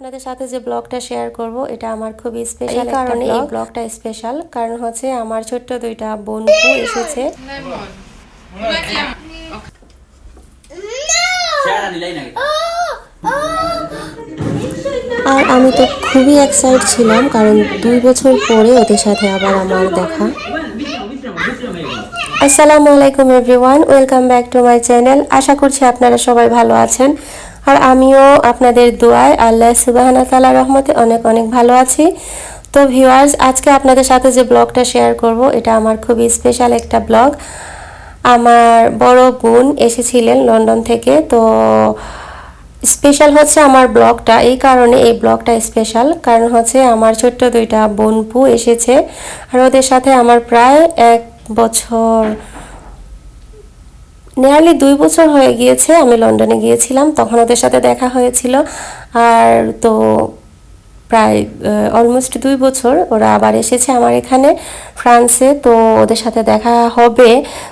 আপনাদের সাথে যে ব্লগটা শেয়ার করব এটা আমার খুবই স্পেশাল কারণে এই ব্লগটা স্পেশাল কারণ হচ্ছে আমার ছোট্ট দুইটা বোনপু এসেছে আর আমি তো খুবই এক্সাইট ছিলাম কারণ দুই বছর পরে ওদের সাথে আবার আমার দেখা আসসালামু আলাইকুম everyone welcome back to my channel আশা করছি আপনারা সবাই ভালো আছেন আর আমিও আপনাদের দোয়ায় আল্লাহ সুবাহানা তালা রহমতে অনেক অনেক ভালো আছি। তো ভিউয়ার্স, আজকে আপনাদের সাথে যে ব্লগটা শেয়ার করব, এটা আমার খুবই স্পেশাল একটা ব্লগ। আমার বড় বোন এসেছিলেন লন্ডন থেকে, তো স্পেশাল হচ্ছে আমার ব্লগটা। এই কারণে এই ব্লগটা স্পেশাল কারণ হচ্ছে আমার ছোট্ট দুইটা বোনপু এসেছে, আর ওদের সাথে আমার প্রায় এক বছর নিয়ারলি দুই বছর হয়ে গিয়েছে, আমি লন্ডনে গিয়েছিলাম, তখন ওদের সাথে দেখা হয়েছিল। আর তো প্রায় অলমোস্ট দুই বছর ওরা আবার এসেছে আমার এখানে, ফ্রান্সে, তো ওদের সাথে দেখা হবে।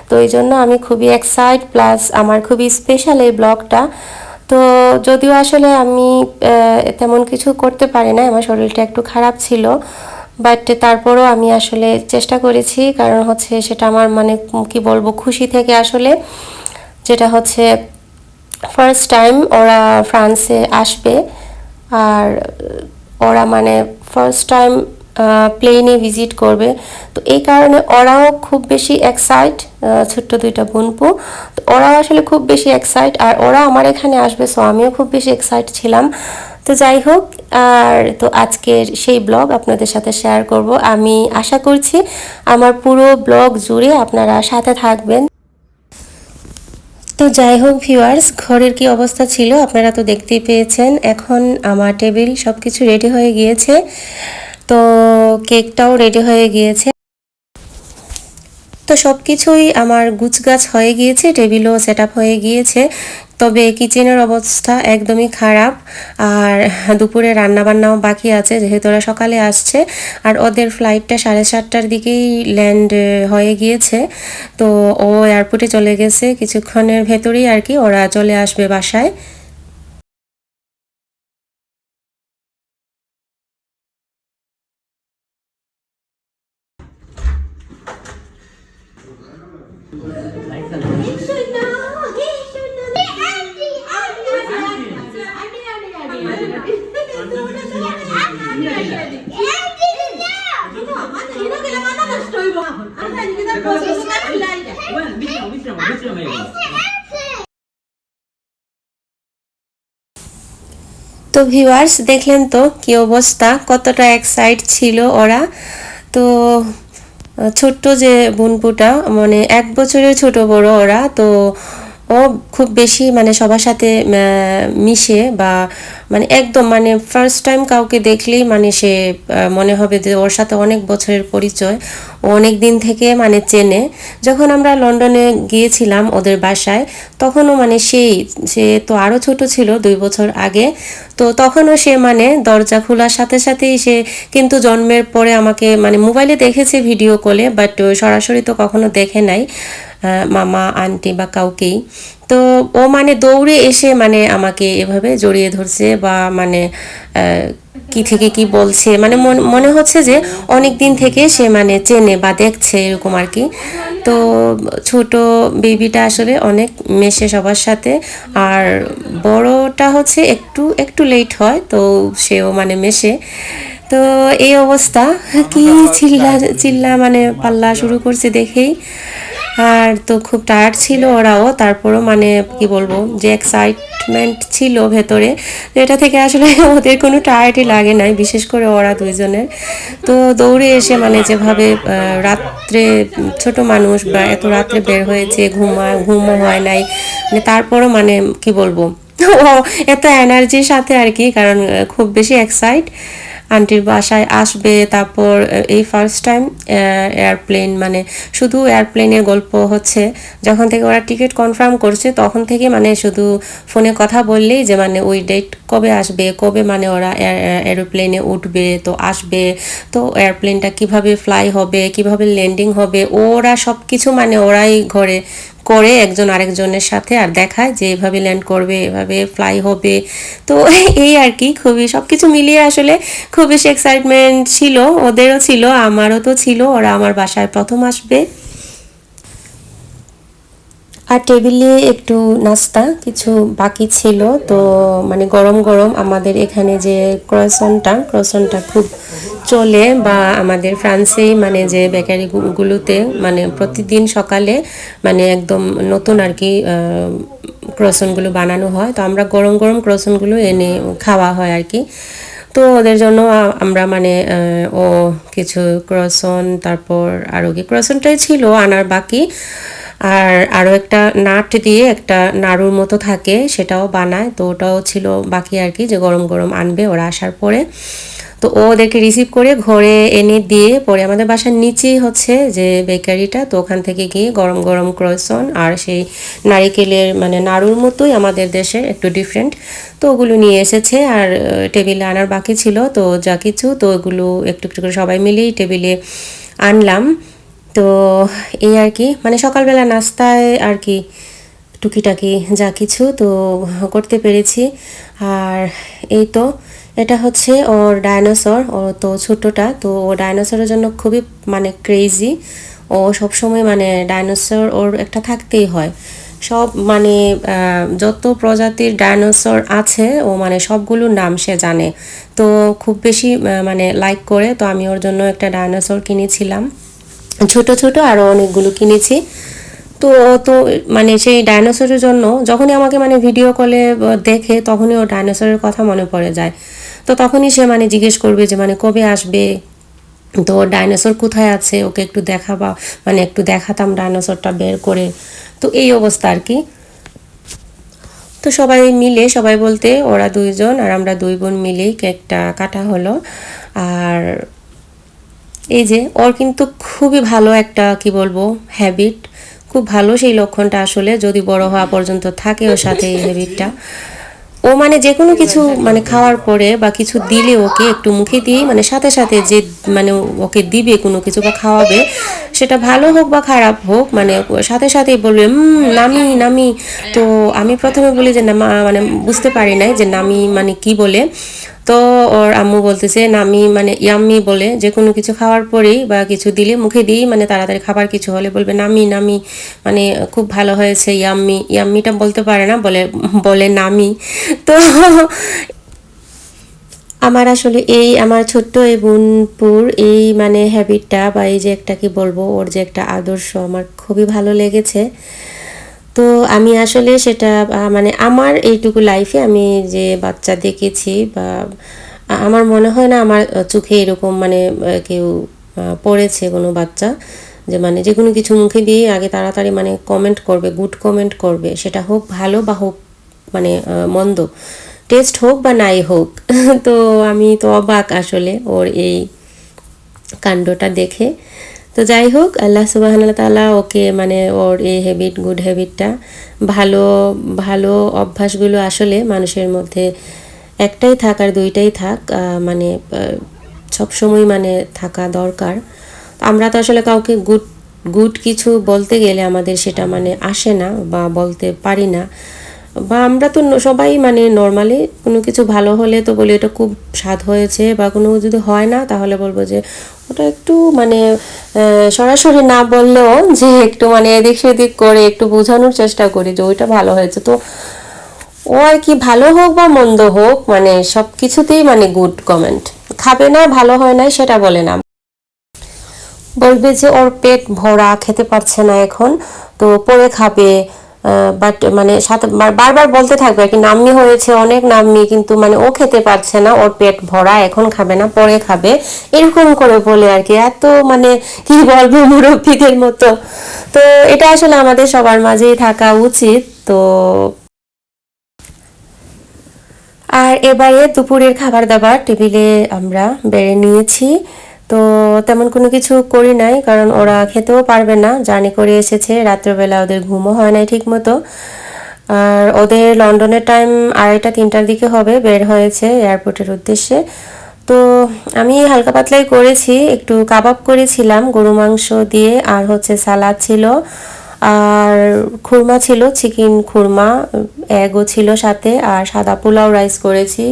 তো এই জন্য আমি খুবই এক্সাইট প্লাস আমার খুবই স্পেশাল এই ব্লগটা তো যদিও আসলে আমি তেমন কিছু করতে পারি না আমার শরীরটা একটু খারাপ ছিল। বাট তারপরও আমি আসলে চেষ্টা করেছি, কারণ হচ্ছে সেটা আমার মানে কি বলব, খুশি থেকে আসলে। যেটা হচ্ছে ফার্স্ট টাইম ওরা ফ্রান্সে আসবে। আর ওরা মানে ফার্স্ট টাইম প্লেনে ভিজিট করবে। তো এই কারণে ওরাও খুব বেশি এক্সাইট ছোট্ট দুইটা বোনপু। তো ওরাও আসলে খুব বেশি এক্সাইট আর ওরা আমার এখানে আসবে সো আমিও খুব বেশি এক্সাইট ছিলাম। তো যাই হোক, আর তো আজকের সেই ব্লগ আপনাদের সাথে শেয়ার করব। আমি আশা করছি আমার পুরো ব্লগ জুড়ে আপনারা সাথে থাকবেন। তো যাই হোক ভিউয়ার্স, ঘরের কি অবস্থা ছিল আপনারা তো দেখতেই পেয়েছেন। এখন আমার টেবিল সব কিছু রেডি হয়ে গিয়েছে। তো কেকটাও রেডি হয়ে গিয়েছে। তো সব কিছুই আমার গুছগাছ হয়ে গিয়েছে, টেবিলও সেট হয়ে গিয়েছে। তবে কিচেনের অবস্থা একদমই খারাপ। আর দুপুরে রান্নাবান্নাও বাকি আছে, যেহেতু ওরা সকালে আসছে। আর ওদের ফ্লাইটটা সাড়ে সাতটার দিকেই ল্যান্ড হয়ে গিয়েছে। তো ও এয়ারপোর্টে চলে গেছে, কিছুক্ষণের ভেতরেই আর কি ওরা চলে আসবে বাসায়। তো ভিউয়ার্স দেখলেন তো কি অবস্থা, কতটা এক্সাইট ছিল ওরা। তো, ছোট্ট যে বোনপুটা মানে এক বছরের ছোট বড় ওরা, তো ও খুব বেশি মানে সবার সাথে মিশে বা মানে একদম মানে ফার্স্ট টাইম কাউকে দেখলেই মানে সে মনে হবে যে ওর সাথে অনেক বছরের পরিচয়, ও অনেক দিন থেকে মানে চেনে। যখন আমরা লন্ডনে গিয়েছিলাম ওদের বাসায়, তখনও মানে সেই, সে তো আরও ছোট ছিল দুই বছর আগে, তো তখনও সে মানে দরজা খোলার সাথে সাথেই সে কিন্তু জন্মের পরে আমাকে মানে মোবাইলে দেখেছে ভিডিও কলে বাট সরাসরি তো কখনো দেখে নাই। মামা আন্টি বা কাউকেই। তো ও মানে দৌড়ে এসে মানে আমাকে এভাবে জড়িয়ে ধরছে বা মানে কি থেকে কি বলছে। মানে মন- মনে হচ্ছে যে অনেক দিন থেকে সে মানে চেনে বা দেখছে এরকম আর কি। তো ছোট বেবিটা আসলে অনেক মেশে সবার সাথে। আর বড়টা হচ্ছে একটু একটু লেট হয় তো সেও মানে মেশে। তো এই অবস্থা। কি চিল্লা চিল্লা মানে পাল্লা শুরু করছে দেখেই। আর তো খুব টায়ার্ড ছিল ওরাও, তারপরও মানে কি বলব, যে এক্সাইটমেন্ট ছিল ভেতরে এটা থেকে আসলে ওদের কোনো টায়ার্ডই লাগে নাই, বিশেষ করে ওরা দুইজনের। তো দৌড়ে এসে মানে যেভাবে রাত্রে ছোট মানুষ বা এত রাত্রে বের হয়েছে ঘুমা, ঘুমও হয় নাই মানে তারপরও মানে কি বলব, এত এনার্জির সাথে আর কি, কারণ খুব বেশি এক্সাইট আন্টির বাসায় আসবে, তারপর এই ফার্স্ট টাইম এয়ারপ্লেন মানে শুধু এয়ারপ্লেনের গল্প হচ্ছে। যখন থেকে ওরা টিকিট কনফার্ম করছে, তখন থেকে মানে শুধু ফোনে কথা বললেই যে মানে ওই ডেট কবে আসবে, কবে মানে ওরা এরোপ্লেনে উঠবে, তো আসবে, তো এয়ারপ্লেনটা কীভাবে ফ্লাই হবে, কীভাবে ল্যান্ডিং হবে, ওরা সব কিছু মানে ওরাই ঘরে করে একজন আরেকজনের সাথে আর দেখায় যে এভাবে ল্যান্ড করবে, এভাবে ফ্লাই হবে। তো এই আর কি, খুবই সব কিছু মিলিয়ে আসলে খুব বেশি এক্সাইটমেন্ট ছিল, ওদেরও ছিল, আমারও তো ছিল, ওরা আমার বাসায় প্রথম আসবে। আর টেবিলে একটু নাস্তা, কিছু বাকি ছিল। তো মানে গরম গরম আমাদের এখানে যে ক্রসনটা ক্রসনটা খুব চলে বা আমাদের ফ্রান্সেই মানে যে বেকারিগুলোতে মানে প্রতিদিন সকালে মানে একদম নতুন আর কি ক্রসনগুলো বানানো হয়। তো আমরা গরম গরম ক্রসনগুলো এনে খাওয়া হয় আর কি। তো ওদের জন্য আমরা মানে ও কিছু ক্রসন, তারপর আরও কি, ক্রসনটাই ছিল, আনার বাকি। আর আরও একটা নাট দিয়ে একটা নাড়ুর মতো থাকে, সেটাও বানায়। তো ওটাও ছিল বাকি আর কি, যে গরম গরম আনবে, ওরা আসার পরে। তো ও ওদেরকে রিসিভ করে ঘরে এনে দিয়ে, পরে আমাদের বাসার নিচেই হচ্ছে যে বেকারিটা তো ওখান থেকে গিয়ে গরম গরম ক্রসন আর সেই নারিকেলের মানে নাড়ুর মতোই আমাদের দেশের একটু ডিফারেন্ট তো ওগুলো নিয়ে এসেছে আর টেবিলে আনার বাকি ছিল। তো যা কিছু, তো ওগুলো একটু একটু করে সবাই মিলেই টেবিলে আনলাম। তো এই আর কি মানে সকালবেলা নাস্তায় আর কি টুকিটাকি যা কিছু তো করতে পেরেছি। আর এই তো, এটা হচ্ছে ওর ডায়নোসর ও তো ছোটোটা, তো ও ডায়নোসরের জন্য খুবই মানে ক্রেজি ও সবসময় মানে ডায়নোসর ওর একটা থাকতেই হয়। সব মানে যত প্রজাতির ডায়নোসর আছে, ও মানে সবগুলোর নাম সে জানে। তো খুব বেশি মানে লাইক করে, তো আমি ওর জন্য একটা ডায়নোসর কিনেছিলাম। ছোট ছোট আরও অনেকগুলো কিনেছি। তো তো মানে সেই ডাইনোসরের জন্য যখনই আমাকে মানে ভিডিও কলে দেখে তখনই ও ডাইনোসরের কথা মনে পড়ে যায়। তো তখনই সে মানে জিজ্ঞেস করবে যে মানে কবে আসবে? তো ডাইনোসর কোথায় আছে? ওকে একটু দেখাবা মানে একটু দেখাতাম ডাইনোসরটা বের করে। তো এই অবস্থা আর কি। তো সবাই মিলে, সবাই বলতে ওরা দুইজন আর আমরা দুই বোন মিলেই কেকটা কাটা হলো। আর এই যে, ওর কিন্তু খুবই ভালো একটা, কি বলব হ্যাবিট খুব ভালো সেই লক্ষণটা আসলে, যদি বড় হওয়া পর্যন্ত থাকে ওর সাথে এই হ্যাবিটটা ও মানে যে কোনো কিছু মানে খাওয়ার পরে বা কিছু দিলে ওকে একটু মুখে দিয়েই মানে সাথে সাথে যে মানে ওকে দিবে কোনো কিছু বা খাওয়াবে সেটা ভালো হোক বা খারাপ হোক মানে সাথে সাথেই বলবে নামি নামি। তো আমি প্রথমে বলি যে, না মানে বুঝতে পারি নাই যে নামি মানে কি বলে। তো ওর আম্মু বলতেছে, নামি মানে ইয়াম্মি বলে, যে কোনো কিছু খাওয়ার পরেই বা কিছু দিলে, মুখে দিয়েই মানে তাড়াতাড়ি খাবার কিছু হলে বলবে, নামি নামি। মানে খুব ভালো হয়েছে ইয়াম্মি, ইয়াম্মিটা বলতে পারে না, বলে বলে নামি। তো আমার আসলে এই আমার ছোট্ট এই বোনপুর, এই মানে হ্যাবিটটা বা এই যে একটা কি বলব, ওর যে একটা আদর্শ আমার খুবই ভালো লেগেছে। তো আমি আসলে সেটা মানে আমার এইটুকু লাইফে আমি যে বাচ্চা দেখেছি বা আমার মনে হয় না আমার চোখে এরকম মানে কেউ পড়েছে কোনো বাচ্চা। যে মানে যে কোনো কিছু মুখে দিয়ে আগে তাড়াতাড়ি মানে কমেন্ট করবে গুড কমেন্ট করবে, সেটা হোক ভালো বা হোক মানে মন্দ। টেস্ট হোক বা নাই হোক, তো আমি তো অবাক আসলে ওর এই কাণ্ডটা দেখে। তো যাই হোক, আল্লাহ সুবাহ তাআলা ওকে মানে ওর এই হ্যাবিট গুড হ্যাবিটটা ভালো ভালো অভ্যাসগুলো আসলে মানুষের মধ্যে একটাই থাক আর দুইটাই থাক মানে সব সময় মানে থাকা দরকার। আমরা তো আসলে কাউকে গুড গুড কিছু বলতে গেলে আমাদের সেটা মানে আসে না বা বলতে পারি না। বা আমরা তো সবাই মানে নর্মালি কোনো কিছু ভালো হলে তো বলি এটা খুব স্বাদ হয়েছে বা কোনো যদি হয় না তাহলে বলব যে ওটা একটু মানে সরাসরি না বললেও যে একটু মানে এদিক সেদিক করে একটু বোঝানোর চেষ্টা করি যে ওইটা ভালো হয়েছে। তো ও আর কি ভালো হোক বা মন্দ হোক মানে সব কিছুতেই মানে গুড কমেন্ট খাবে না, ভালো হয় না সেটা বলে না। বলবে যে ওর পেট ভরা, খেতে পারছে না এখন, তো পরে খাবে। বাট মানে সাথে বারবার বলতে থাকবে আর কি, নাম্নি হয়েছে, অনেক নাম্নি, কিন্তু মানে ও খেতে পারছে না, ওর পেট ভরা, এখন খাবে না, পরে খাবে। এরকম করে বলে আর কি, এত মানে কি বলব মুরব্বীদের মতো। তো এটা আসলে আমাদের সবার মাঝেই থাকা উচিত, তো আর এবারে দুপুরের খাবার দাবার টেবিলে আমরা বেড়ে নিয়েছি। তো তেমন কোনো কিছু করি নাই, কারণ ওরা খেতেও পারবে না। জার্নি করে এসেছে, রাত্রেবেলা ওদের ঘুমও হয় নাই ঠিক মতো আর ওদের লন্ডনের টাইম আড়াইটা, তিনটার দিকে হবে, বের হয়েছে এয়ারপোর্টের উদ্দেশ্যে। তো আমি হালকা পাতলাই করেছি, একটু কাবাব করেছিলাম, গরু মাংস দিয়ে, আর হচ্ছে সালাদ ছিল। আর খুরমা ছিল চিকেন খুরমা এগও ছিল সাথে আর সাদা পোলাও রাইস করেছি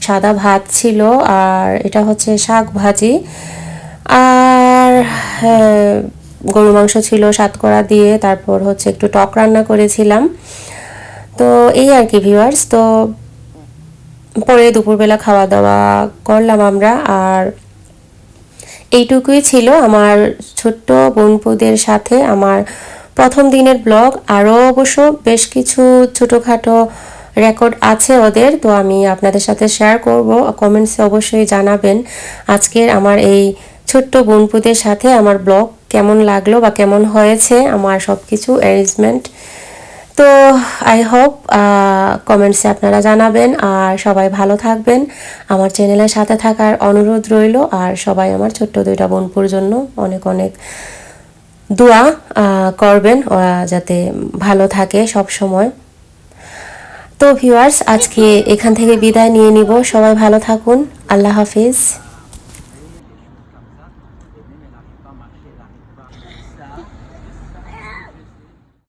সাদা ভাত ছিল আর এটা হচ্ছে শাক ভাজি। আর হ্যাঁ, গরু মাংস ছিল সাতকরা দিয়ে তারপর হচ্ছে একটু টক রান্না করেছিলাম। তো এই আর কি ভিউয়ার্স তো পরে দুপুরবেলা খাওয়া দাওয়া করলাম আমরা আর এইটুকুই ছিল আমার ছোট্ট বোনপুদের সাথে আমার প্রথম দিনের ব্লগ আরও অবশ্য বেশ কিছু ছোটোখাটো রেকর্ড আছে ওদের, তো আমি আপনাদের সাথে শেয়ার করব। কমেন্টসে অবশ্যই জানাবেন আজকের আমার এই ছোট্ট বোনপুদের সাথে আমার ব্লগ কেমন লাগল বা কেমন হয়েছে, আমার সব কিছু অ্যারেঞ্জমেন্ট তো আই হোপ কমেন্টসে আপনারা জানাবেন আর সবাই ভালো থাকবেন। আমার চ্যানেলের সাথে থাকার অনুরোধ রইল আর সবাই আমার ছোট্ট দুইটা বোনপুর জন্য অনেক অনেক দোয়া করবেন ওরা যাতে ভালো থাকে সব সময়। তো ভিউয়ার্স আজকে এখান থেকে বিদায় নিয়ে নিব। সবাই ভালো থাকুন। আল্লাহ হাফিজ।